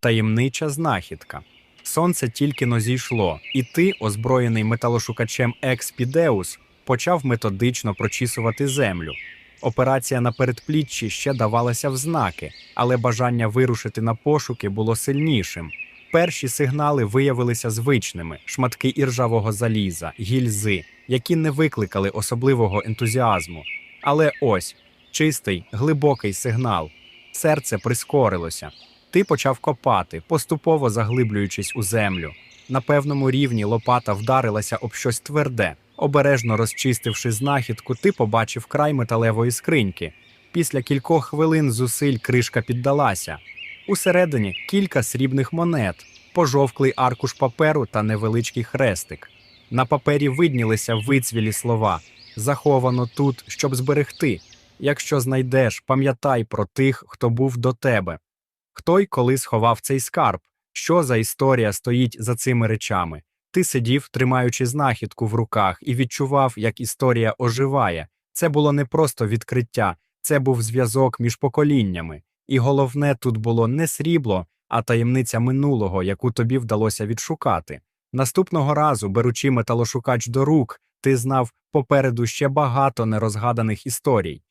таємнича знахідка. Сонце тільки но зійшло, і ти, озброєний металошукачем Експідеус, почав методично прочісувати землю. Операція на передпліччі ще давалася в знаки, але бажання вирушити на пошуки було сильнішим. Перші сигнали виявилися звичними: шматки іржавого заліза, гільзи, які не викликали особливого ентузіазму. Але ось чистий, глибокий сигнал. Серце прискорилося. Ти почав копати, поступово заглиблюючись у землю. На певному рівні лопата вдарилася об щось тверде. Обережно розчистивши знахідку, ти побачив край металевої скриньки. Після кількох хвилин зусиль кришка піддалася. Усередині кілька срібних монет, пожовклий аркуш паперу та невеличкий хрестик. На папері виднілися вицвілі слова заховано тут, щоб зберегти. Якщо знайдеш, пам'ятай про тих, хто був до тебе. Хто й коли сховав цей скарб? Що за історія стоїть за цими речами? Ти сидів, тримаючи знахідку в руках, і відчував, як історія оживає. Це було не просто відкриття, це був зв'язок між поколіннями. І головне тут було не срібло, а таємниця минулого, яку тобі вдалося відшукати. Наступного разу, беручи металошукач до рук, ти знав попереду ще багато нерозгаданих історій.